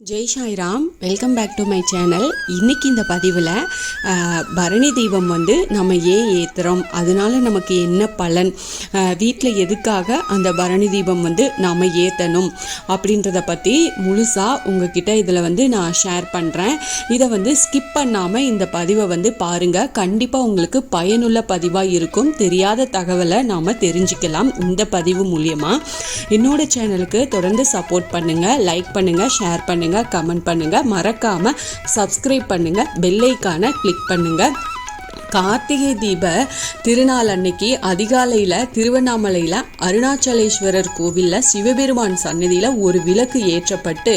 Jai Sairam welcome back to my channel இன்றைக்கி இந்த பதிவில் பரணி தீபம் வந்து நம்ம ஏன் ஏற்றுறோம் அதனால நமக்கு என்ன பலன்? வீட்டில் எதுக்காக அந்த பரணி தீபம் வந்து நாம் ஏற்றணும் அப்படின்றத பற்றி முழுசாக உங்ககிட்ட இதில் வந்து நான் ஷேர் பண்ணுறேன் இதை வந்து ஸ்கிப் பண்ணாமல் இந்த பதிவை வந்து பாருங்கள் கண்டிப்பாக உங்களுக்கு பயனுள்ள பதிவாக இருக்கும். தெரியாத தகவலை நாம் தெரிஞ்சுக்கலாம் இந்த பதிவு மூலியமாக என்னோடய சேனலுக்கு தொடர்ந்து சப்போர்ட் பண்ணுங்கள் லைக் பண்ணுங்கள் ஷேர் பண்ணுங்கள் கமெண்ட் பண்ணுங்கள் மறக்காமல் சப்ஸ்கிரைப் பண்ணுங்கள் பெல்லைக்கான கிளிக் பண்ணுங்கள் கார்த்திகை தீப திருநாள் அன்னைக்கு அதிகாலையில் திருவண்ணாமலையில் அருணாச்சலேஸ்வரர் கோவிலில் சிவபெருமான் சன்னதியில் ஒரு விளக்கு ஏற்றப்பட்டு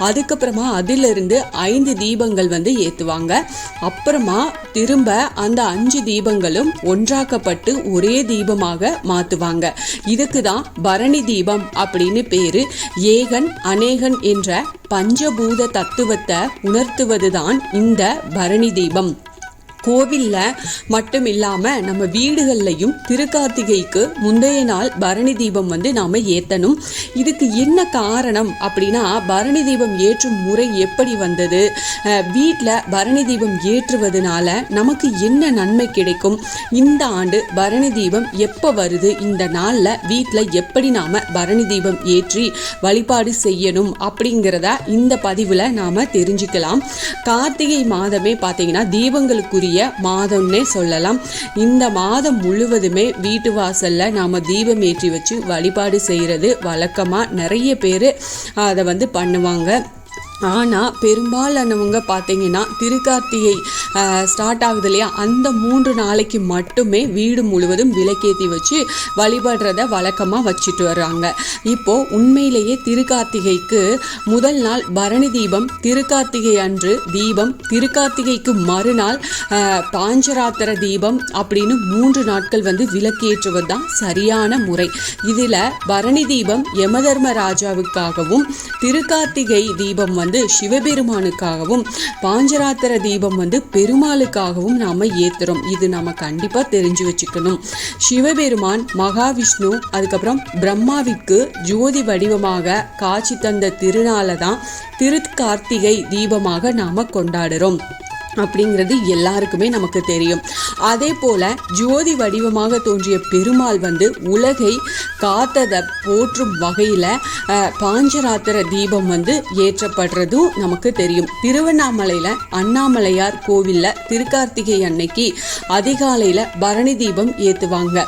அதுக்கப்புறமா அதிலிருந்து ஐந்து தீபங்கள் வந்து ஏற்றுவாங்க அப்புறமா திரும்ப அந்த அஞ்சு தீபங்களும் ஒன்றாக்கப்பட்டு ஒரே தீபமாக மாற்றுவாங்க இதுக்கு தான் பரணி தீபம் அப்படின்னு பேரு. ஏகன் அநேகன் என்ற பஞ்சபூத தத்துவத்தை உணர்த்துவதுதான் இந்த பரணி தீபம். கோவிலில் மட்டும் இல்லாமல் நம்ம வீடுகள்லையும் திருக்கார்த்திகைக்கு முந்தைய நாள் பரணி தீபம் வந்து நாம் ஏற்றணும் இதுக்கு என்ன காரணம் அப்படின்னா பரணி தீபம் ஏற்றும் முறை எப்படி வந்தது? வீட்டில் பரணி தீபம் ஏற்றுவதனால நமக்கு என்ன நன்மை கிடைக்கும்? இந்த ஆண்டு பரணி தீபம் எப்போ வருது? இந்த நாளில் வீட்டில் எப்படி நாம் பரணி தீபம் ஏற்றி வழிபாடு செய்யணும் அப்படிங்கிறத இந்த பதிவில் நாம் தெரிஞ்சுக்கலாம். கார்த்திகை மாதமே பார்த்தீங்கன்னா தீபங்களுக்குரிய மாதம்னே சொல்லலாம். இந்த மாதம் முழுவதுமே வீட்டு வாசல்ல நாம தீபம் ஏற்றி வச்சு வழிபாடு செய்யறது வழக்கமா நிறைய பேர் அதை வந்து பண்ணுவாங்க. ஆனால் பெரும்பாலானவங்க பார்த்தீங்கன்னா திருக்கார்த்திகை ஸ்டார்ட் ஆகுது இல்லையா? அந்த மூன்று நாளைக்கு மட்டுமே வீடு முழுவதும் விளக்கேற்றி வச்சு வழிபடுறத வழக்கமாக வச்சுட்டு வர்றாங்க. இப்போது உண்மையிலேயே திருக்கார்த்திகைக்கு முதல் நாள் பரணி தீபம் திருக்கார்த்திகை அன்று தீபம் திருக்கார்த்திகைக்கு மறுநாள் பாஞ்சராத்திர தீபம் அப்படின்னு மூன்று நாட்கள் வந்து விளக்கேற்றுவது தான் சரியான முறை. இதில் பரணி தீபம் யமதர்ம ராஜாவுக்காகவும் திருக்கார்த்திகை தீபம் வந்து வந்து சிவபெருமானுக்காகவும் பாஞ்சராத்திர தீபம் வந்து பெருமாளுக்காகவும் நாம ஏத்துறோம். இது நம்ம கண்டிப்பா தெரிஞ்சு வச்சுக்கணும். சிவபெருமான் மகாவிஷ்ணு அதுக்கப்புறம் பிரம்மாவிற்கு ஜோதி வடிவமாக காட்சி தந்த திருநாளை தான் திருக்கார்த்திகை தீபமாக நாம கொண்டாடுறோம். அப்படிங்கிறது எல்லாருக்குமே நமக்கு தெரியும். அதே போல ஜோதி வடிவமாக தோன்றிய பெருமாள் வந்து உலகை காத்ததை போற்றும் வகையில் பாஞ்சராத்திர தீபம் வந்து ஏற்றப்படுறதும் நமக்கு தெரியும். திருவண்ணாமலையில் அண்ணாமலையார் கோவிலில் திருக்கார்த்திகை அன்னைக்கு அதிகாலையில் பரணி தீபம் ஏற்றுவாங்க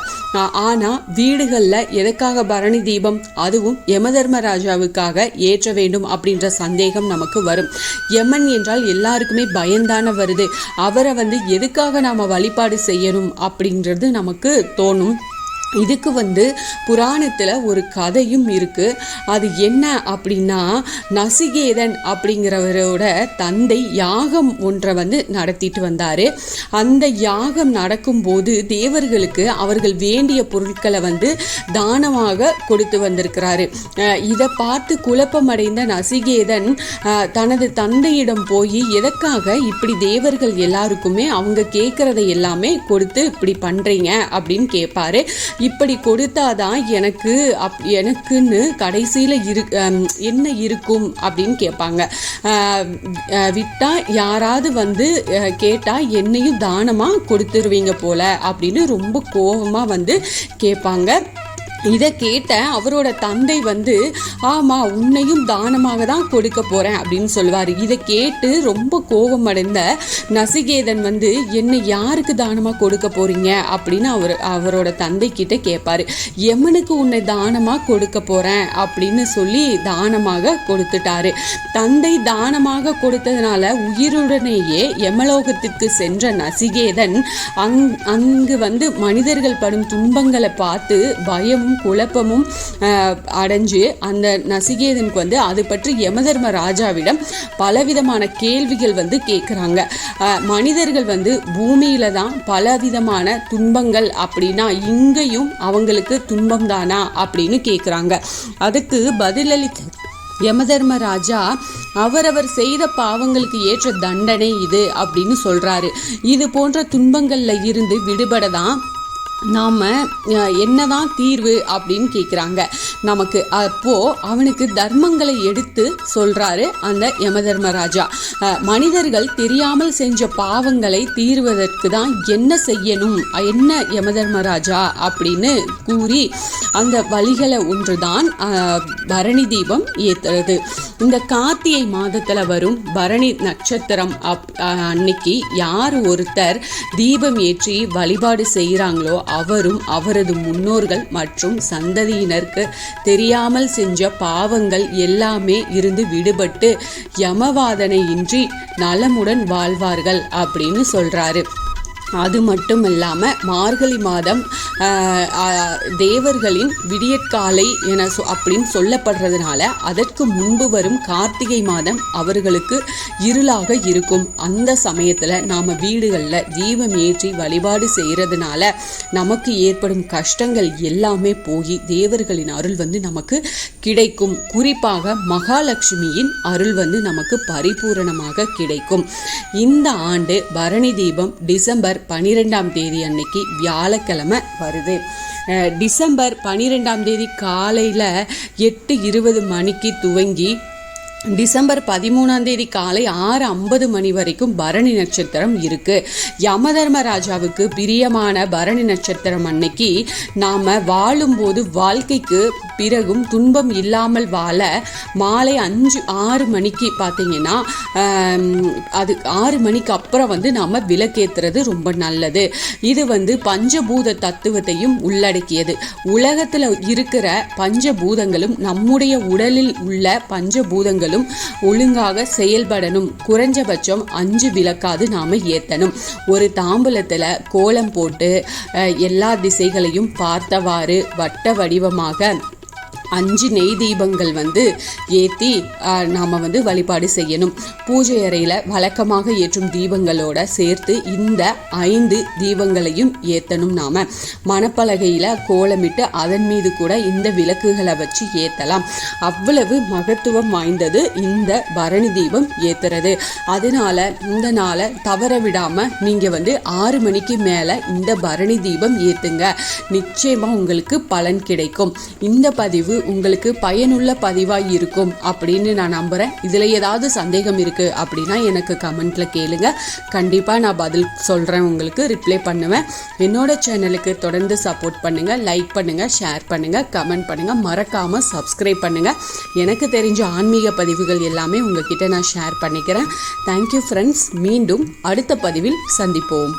ஆனால் வீடுகளில் எதற்காக பரணி தீபம்? அதுவும் யமதர்மராஜாவுக்காக ஏற்ற வேண்டும் அப்படின்ற சந்தேகம் நமக்கு வரும். யமன் என்றால் எல்லாருக்குமே பயந்தான வருது. அவரை வந்து எதுக்காக நாம் வழிபாடு செய்யணும் அப்படின்றது நமக்கு தோணும். இதுக்கு வந்து புராணத்தில் ஒரு கதையும் இருக்குது அது என்ன அப்படின்னா நசிகேதன் அப்படிங்கிறவரோட தந்தை யாகம் ஒன்றை வந்து நடத்திட்டு வந்தார். அந்த யாகம் நடக்கும்போது தேவர்களுக்கு அவர்கள் வேண்டிய பொருட்களை வந்து தானமாக கொடுத்து வந்திருக்கிறாரு. இதை பார்த்து குழப்பமடைந்த நசிகேதன் தனது தந்தையிடம் போய் எதற்காக இப்படி தேவர்கள் எல்லாருக்குமே அவங்க கேட்குறதை எல்லாமே கொடுத்து இப்படி பண்ணுறீங்க அப்படின்னு கேட்பாரு. இப்படி கொடுத்தாதான் எனக்கு அப் எனக்குன்னு கடைசியில் இரு என்ன இருக்கும் அப்படின்னு கேட்பாங்க. விட்டால் யாராவது வந்து கேட்டால் என்னையும் தானமாக கொடுத்துருவீங்க போல அப்படின்னு ரொம்ப கோபமாக வந்து கேட்பாங்க. இதை கேட்ட அவரோட தந்தை வந்து ஆமா உன்னையும் தானமாக தான் கொடுக்க போறேன் அப்படின்னு சொல்லுவார். இதை கேட்டு ரொம்ப கோபம் அடைந்த நசிகேதன் வந்து என்னை யாருக்கு தானமாக கொடுக்க போறீங்க? அப்படின்னு அவர் அவரோட தந்தை கிட்ட கேட்பாரு எமனுக்கு உன்னை தானமாக கொடுக்க போறேன் அப்படின்னு சொல்லி தானமாக கொடுத்துட்டாரு. தந்தை தானமாக கொடுத்ததுனால உயிருடனேயே யமலோகத்திற்கு சென்ற நசிகேதன் அங் அங்கு வந்து மனிதர்கள் படும் துன்பங்களை பார்த்து பயம் குழப்பமும் அடைஞ்சு அந்த நசிகேதனுக்கு வந்து அது பற்றி யமதர்ம ராஜாவிடம் பலவிதமான கேள்விகள் வந்து கேட்குறாங்க மனிதர்கள் வந்து பூமியில தான் பலவிதமான துன்பங்கள் அப்படின்னா இங்கேயும் அவங்களுக்கு துன்பம் தானா அப்படின்னு கேட்குறாங்க அதுக்கு பதிலளித்த யமதர்ம ராஜா அவரவர் செய்த பாவங்களுக்கு ஏற்ற தண்டனை இது அப்படின்னு சொல்றாரு. இது போன்ற துன்பங்கள்ல இருந்து விடுபட தான் நாம் என்னதான் தீர்வு அப்படின்னு கேட்குறாங்க நமக்கு அப்போது அவனுக்கு தர்மங்களை எடுத்து சொல்கிறாரு அந்த யமதர்மராஜா. மனிதர்கள் தெரியாமல் செஞ்ச பாவங்களை தீர்வதற்கு தான் என்ன செய்யணும்? என்ன யமதர்மராஜா அப்படின்னு கூறி அந்த வழிகளை ஒன்று தான் பரணி தீபம் ஏற்றுறது இந்த கார்த்திகை மாதத்தில் வரும் பரணி நட்சத்திரம் அப் அன்னைக்கு யார் ஒருத்தர் தீபம் ஏற்றி வழிபாடு செய்கிறாங்களோ அவரும் அவரது முன்னோர்கள் மற்றும் சந்ததியினருக்கு தெரியாமல் செஞ்ச பாவங்கள் எல்லாமே இருந்து விடுபட்டு யமவாதனையின்றி நலமுடன் வாழ்வார்கள் அப்படின்னு சொல்றாரு. அது மட்டும் இல்லாமல் மார்கழி மாதம் தேவர்களின் விடியற்காலை என சொ- அப்படின்னு சொல்லப்படுறதுனால அதற்கு முன்பு வரும் கார்த்திகை மாதம் அவர்களுக்கு இருளாக இருக்கும். அந்த சமயத்தில் நாம் வீடுகளில் தீபம் ஏற்றி வழிபாடு செய்கிறதுனால நமக்கு ஏற்படும் கஷ்டங்கள் எல்லாமே போய் தேவர்களின் அருள் வந்து நமக்கு கிடைக்கும். குறிப்பாக மகாலட்சுமியின் அருள் வந்து நமக்கு பரிபூரணமாக கிடைக்கும். இந்த ஆண்டு பரணி தீபம் டிசம்பர் பனிரெண்டாம் தேதி அன்னைக்கு வியாழக்கிழமை வருது. டிசம்பர் பனிரெண்டாம் தேதி காலையில் எட்டு இருபது மணிக்கு துவங்கி டிசம்பர் பதிமூணாம் தேதி காலை ஆறு ஐம்பது மணி வரைக்கும் பரணி நட்சத்திரம் இருக்கு. யமதர்மராஜாவுக்கு பிரியமான பரணி நட்சத்திரம் அன்னைக்கு நாம வாழும்போது வாழ்க்கைக்கு பிறகும் துன்பம் இல்லாமல் வாழ மாலை அஞ்சு ஆறு மணிக்கு பார்த்தீங்கன்னா அது ஆறு மணிக்கு அப்புறம் வந்து நம்ம விளக்கேத்துறது ரொம்ப நல்லது. இது வந்து பஞ்சபூத தத்துவத்தையும் உள்ளடக்கியது. உலகத்தில் இருக்கிற பஞ்சபூதங்களும் நம்முடைய உடலில் உள்ள பஞ்சபூதங்களும் ஒழுங்காக செயல்படணும். குறைஞ்சபட்சம் அஞ்சு விளக்காது நாம் ஏற்றணும் ஒரு தாம்பூலத்தில் கோலம் போட்டு எல்லா திசைகளையும் பார்த்தவாறு வட்ட வடிவமாக அஞ்சு நெய் தீபங்கள் வந்து ஏற்றி நாம் வந்து வழிபாடு செய்யணும். பூஜை அறையில் வழக்கமாக ஏற்றும் தீபங்களோட சேர்த்து இந்த ஐந்து தீபங்களையும் ஏற்றணும் நாம். மணப்பலகையில் கோலமிட்டு அதன் மீது கூட இந்த விளக்குகளை வச்சு ஏற்றலாம் அவ்வளவு மகத்துவம் வாய்ந்தது இந்த பரணி தீபம் ஏற்றுறது அதனால் இந்த நாளை தவற விடாமல் நீங்கள் வந்து ஆறு மணிக்கு மேலே இந்த பரணி தீபம் ஏற்றுங்க நிச்சயமாக உங்களுக்கு பலன் கிடைக்கும். இந்த பதிவு உங்களுக்கு பயனுள்ள பதிவாக இருக்கும் அப்படின்னு நான் நம்புகிறேன் இதில் ஏதாவது சந்தேகம் இருக்குது அப்படின்னா எனக்கு கமெண்ட்டில் கேளுங்க. கண்டிப்பாக நான் பதில் சொல்கிறேன் உங்களுக்கு ரிப்ளை பண்ணுவேன். என்னோட சேனலுக்கு தொடர்ந்து சப்போர்ட் பண்ணுங்கள் லைக் பண்ணுங்கள் ஷேர் பண்ணுங்கள் கமெண்ட் பண்ணுங்கள் மறக்காமல் சப்ஸ்கிரைப் பண்ணுங்கள் எனக்கு தெரிஞ்ச ஆன்மீக பதிவுகள் எல்லாமே உங்ககிட்ட நான் ஷேர் பண்ணிக்கிறேன். தேங்க்யூ ஃப்ரெண்ட்ஸ் மீண்டும் அடுத்த பதிவில் சந்திப்போம்.